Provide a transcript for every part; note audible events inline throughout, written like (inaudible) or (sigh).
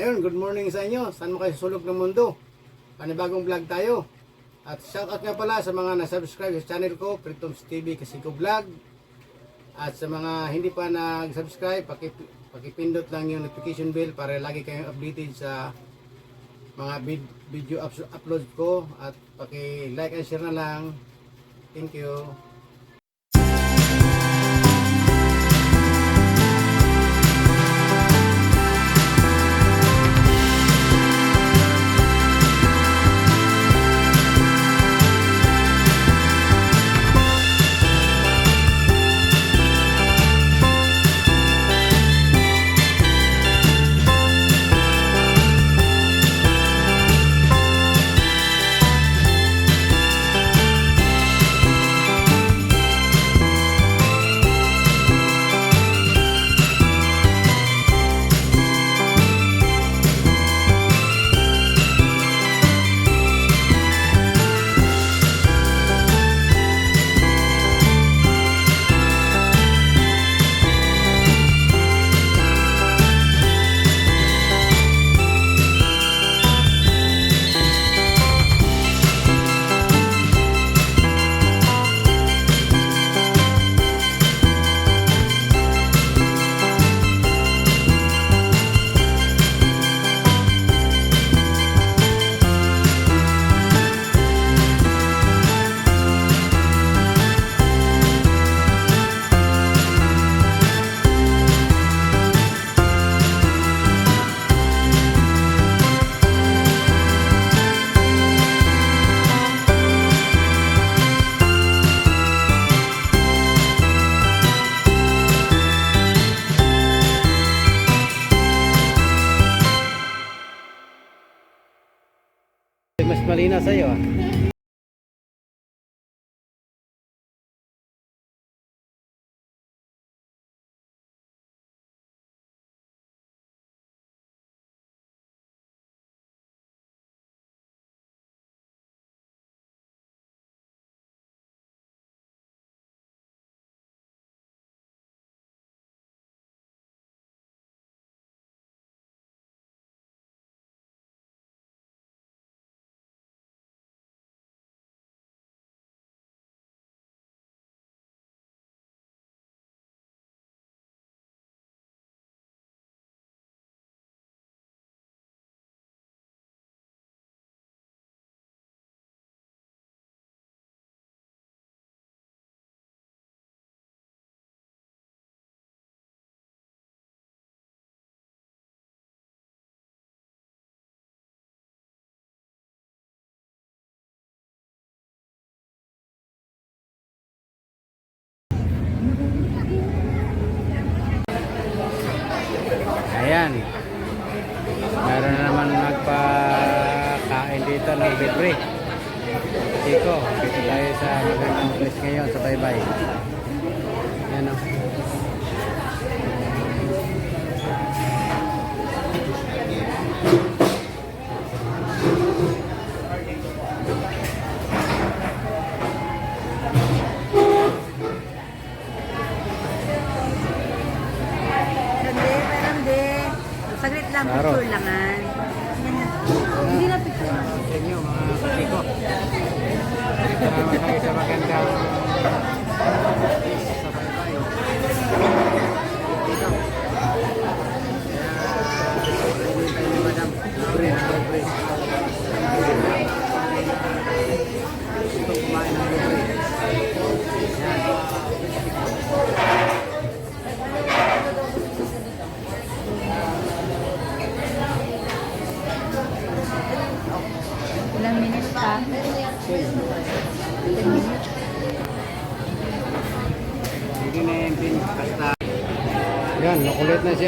Ayun, good morning sa inyo. Saan mo kayo sulog ng mundo? Panibagong vlog tayo. At shoutout nga pala sa mga na-subscribe sa channel ko, Pritoms TV Kasiko Vlog. At sa mga hindi pa nag-subscribe, paki, pakipindot lang yung notification bell para lagi kayong updated sa mga vid- video ups- upload ko. At paki-like and share na lang. Thank you. 没有啊 Ayan. Meron na naman nagpakain dito ng libre. Chico, dito tayo sa magandang place ngayon sa Baybay. Ayan o.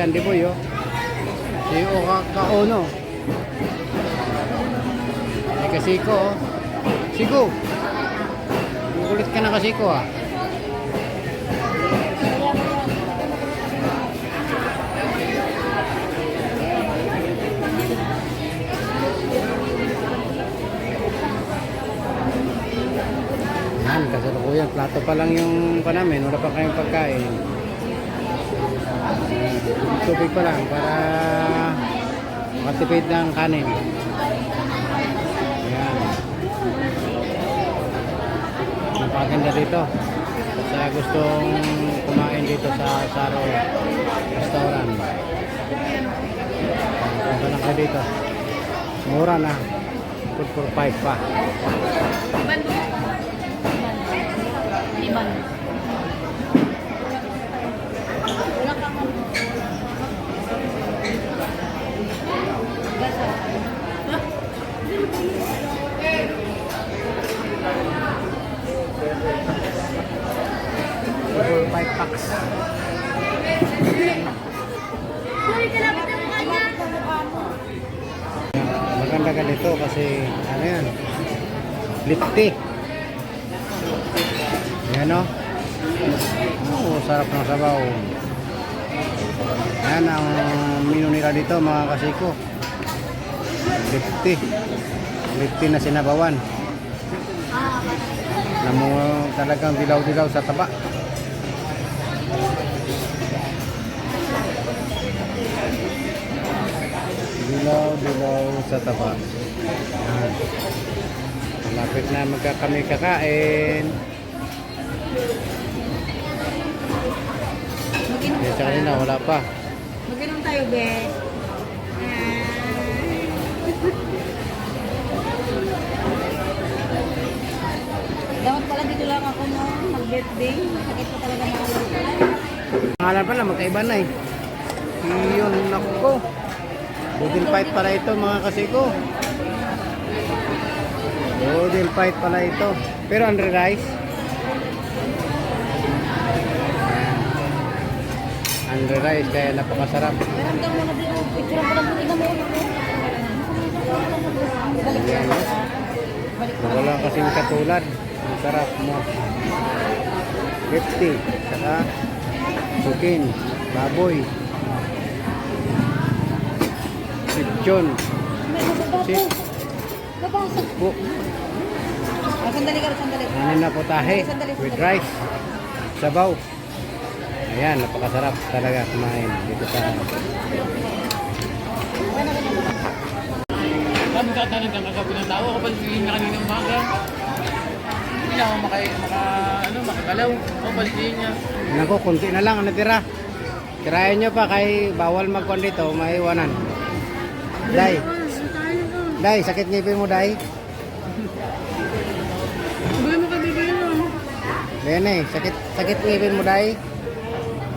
si Andy Boy, oh. Si Oka Kaono. Si Kasiko, oh. Sigo. Nakulit ka na Kasiko, ah. Yan, kasalukuyan. Plato pa lang yung pa namin. Wala pa kayong pagkain. Tubig pa lang para Makatipid ng kanin. Ayan. Napaganda dito. Sa gustong kumain dito sa Saro Restaurant. Punta lang kayo dito. Mura na. Food for five pa. Iban. Wala packs. Maganda ka dito kasi ano yan? Lipty. Yan o. Oh, sarap ng sabaw. Yan ang menu nila dito mga kasiko. Lipty. Lipty na sinabawan. Na mo talagang dilaw-dilaw sa taba. Dilaw-dilaw sa taba. Yan. Malapit na magka kami kakain. Mag-inom Kaya sa kanina wala pa. Mag-inom tayo, be. Dapat pala dito lang ako no, mag-birthday. Sakit ko talaga mga Pangalan pala, magkaiba na eh. Yun, nako. Budil fight pala ito mga kasiko. Budil fight pala ito. Pero under rice. Under rice, kaya napakasarap. Ayan, oh. Ko. Wala kasing katulad. Ang sarap mo. 50. Saka sukin. Baboy. Sip. Nabasa. Bu. Ah, sandali ka, sandali. Ano na potahe with rice. Sabaw. Ayan, napakasarap talaga kumain dito sa Sabi ka talaga kagabi ng tao, kapag sabihin niya kanina umaga. Hindi na ako maka, maka, ano, makagalaw. O, pansin niya. Nako, kunti na lang ang natira. Tirayan nyo pa kay bawal magkon dito, maiwanan. Day. Day, sakit ngipin mo, Day. Bili mo ka bibili mo. Bene, sakit sakit ngipin mo, Day.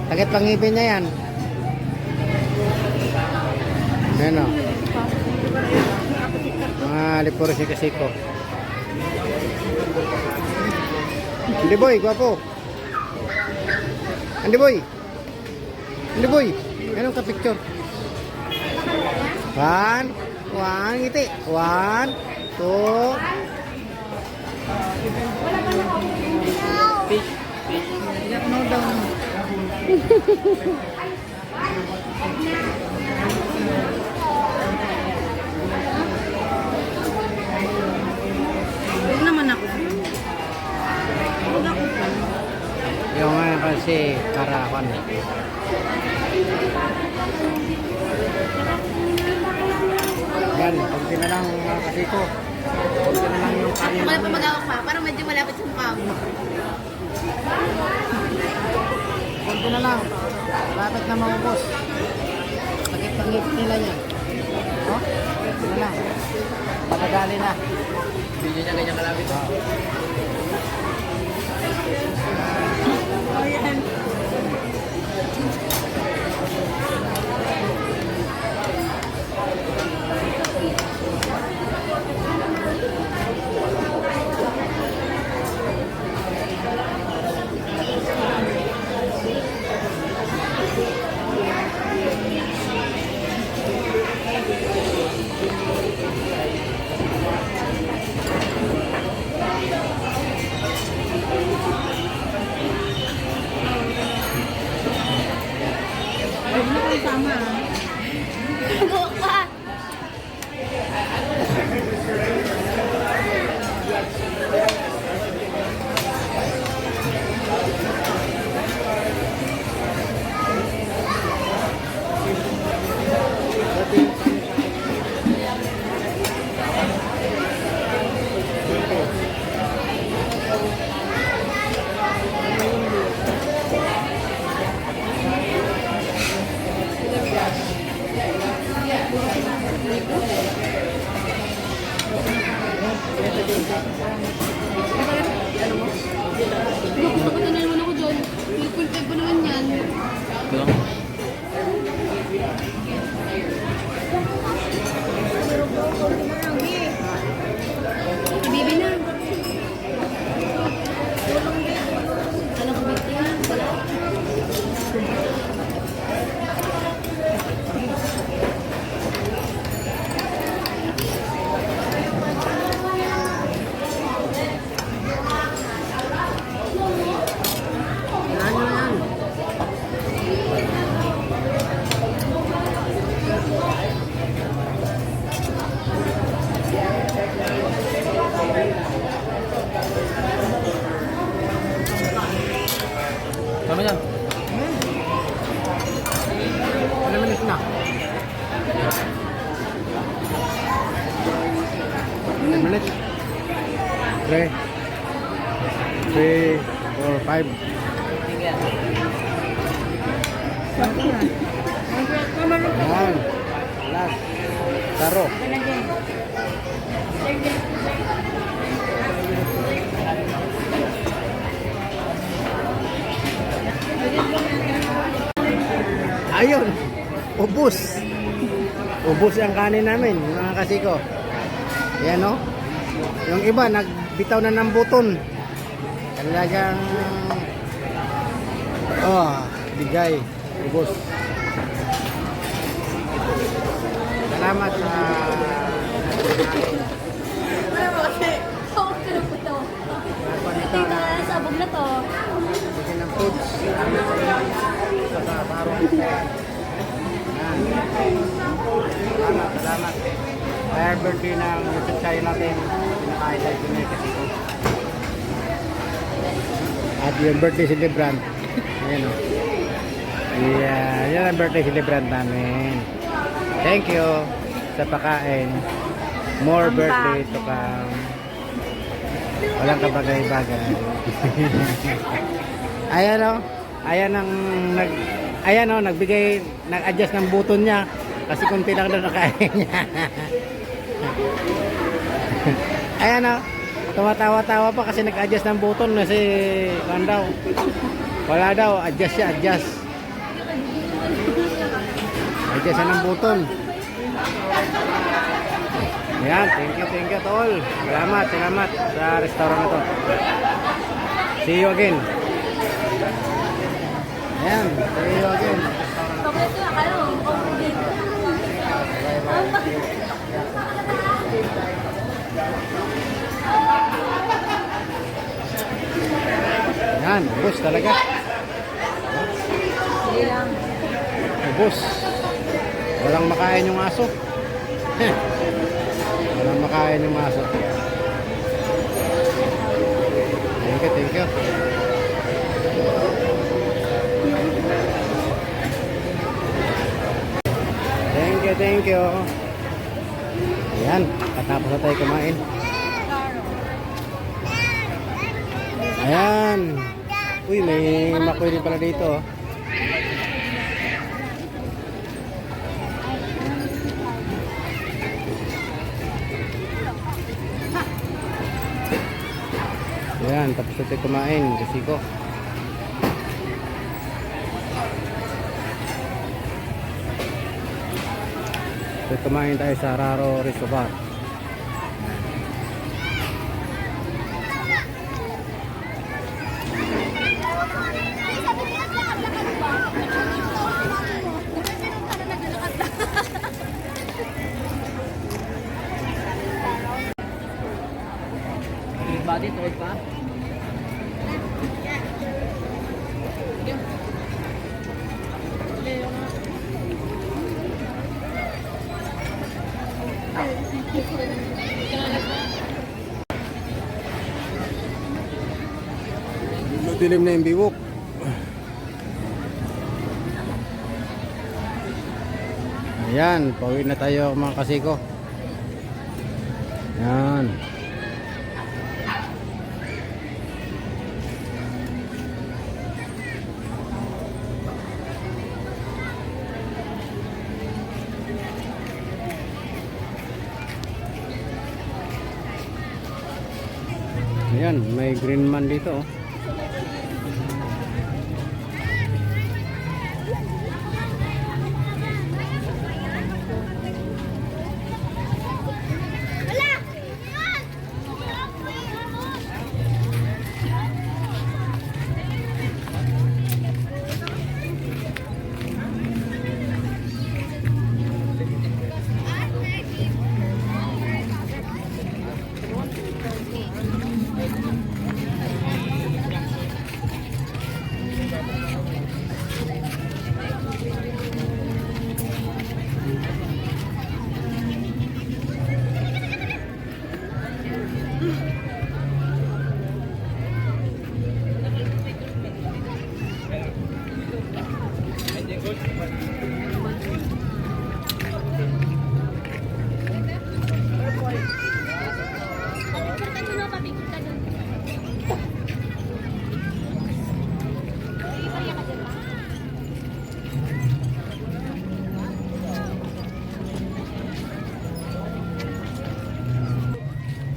Sakit pang ngipin niya yan. Ayan o. Mga liporisiko-siko. Hindi boy, gwapo. Hindi boy. Hindi boy. Anong ka picture? One. One, ngiti. One. Two. No down. Huwag naman ako. Huwag ako. Yung nga kasi karakan. Yan, kunti na lang mga kasiko. Kunti na lang yung kanin. Wala pa mag-awak pa. Parang medyo malapit sa mukha mo. Kunti na lang. Lapit na maubos. Sakit pang ngipin nila yan. Oh, kunti na lang. Patagali na. Hindi niya ganyan kalapit. Ayan. Three. Three, four, five. Sige. Yan. Last. Taro. Ayun. Ubus. Ubus ang kanin namin, mga kasiko. Yan o. Yung iba, nagbitaw na ng buton. Talagang... Oh, bigay. Ubus. Salamat sa... Tingnan na sabog na to. Bigyan ng foods. Sa. Yan. Salamat, salamat. Kaya birthday ng YouTube channel natin. Pinakain tayo ko na kasi ko. At yung birthday celebrant. Ayan o. Yeah, yan ang birthday celebrant namin. Thank you sa pakain. More birthday to come. Walang kabagay-bagay. (laughs) ayan o. Ayan ang nag Ayan o, nagbigay, nag-adjust ng buton niya. Kasi kunti lang na nakain niya. (laughs) ayan o. Tumatawa-tawa pa kasi nag-adjust ng buton kasi kan daw. Wala daw, adjust siya, adjust. Adjust siya ng buton. Yan, thank you, thank you to all. Salamat, salamat sa restaurant na to. See you again. Ayan, see you again. Na kayo. Kompleto. Yan, ubos talaga. Ubos. Walang makain yung aso. Walang makain yung aso. Thank you, thank you. Thank you, thank you. Ayan, katapos na tayo kumain. Ayan. Uy, may makoy din pala dito. oh. Ayan, tapos na tayo kumain. Kasi ko. So, kumain tayo sa Raro Restobar. Body, tuwag pa. Madilim na yung biwok. Ayan, pauwi na tayo mga kasiko. Ayan. May green man dito. Oh.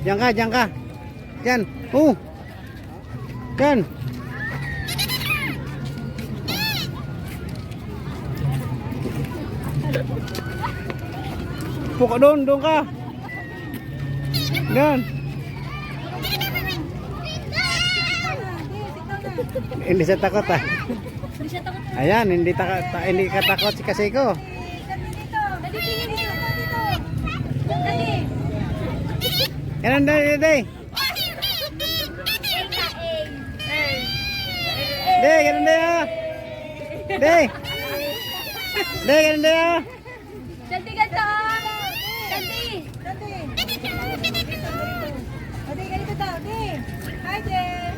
Diyan ka, diyan ka. Diyan. Oh. Diyan. Puka doon, doon ka. Diyan. Hindi siya takot ah. Ayan, hindi, taka, ta, hindi ka takot si Kasiko. Kanan day, day. Day, kanan day ah. Day. Day, kanan day ah. Ganti. Ganti. Ganti. Ganti ka dito to. Day. Hi, Day.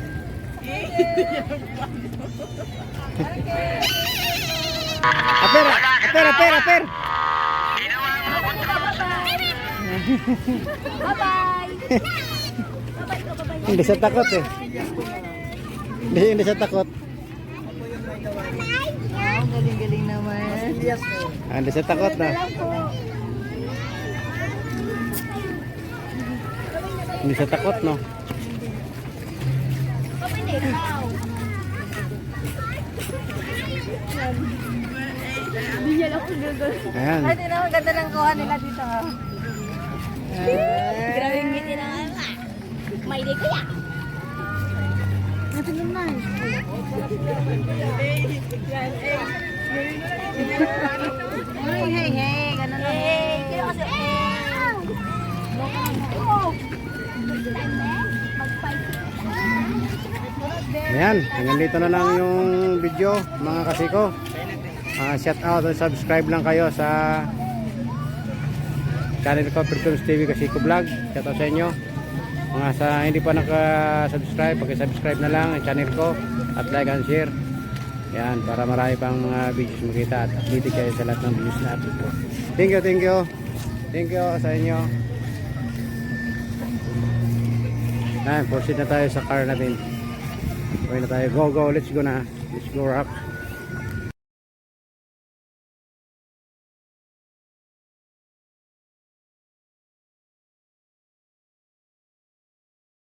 Aper, aper, aper, aper. Bye-bye. Hindi siya takot eh. Hindi, hindi siya takot. Ang galing-galing naman. Ah, Hindi siya takot na. Hindi siya takot no. Hindi niya lang pinagod. Ayan. Ay, ang ganda ng kuha nila dito. Grabe na. May di kaya. Natin naman. Hey, hey, hey. Ganun lang. Hey, kaya kasi. Ayan, hanggang dito na lang yung video mga kasiko. Ah, shout out and subscribe lang kayo sa channel ko Pertunes TV Kasiko Vlog. Shout out sa inyo. Mga sa hindi pa naka-subscribe, pag-subscribe na lang ang channel ko at like and share. Yan, para marami pang mga videos makita at updated kayo sa lahat ng videos na upload ko. Thank you, thank you. Thank you sa inyo. Yan, proceed na tayo sa car natin. Okay na tayo. Go, go. Let's go na. Let's go rock.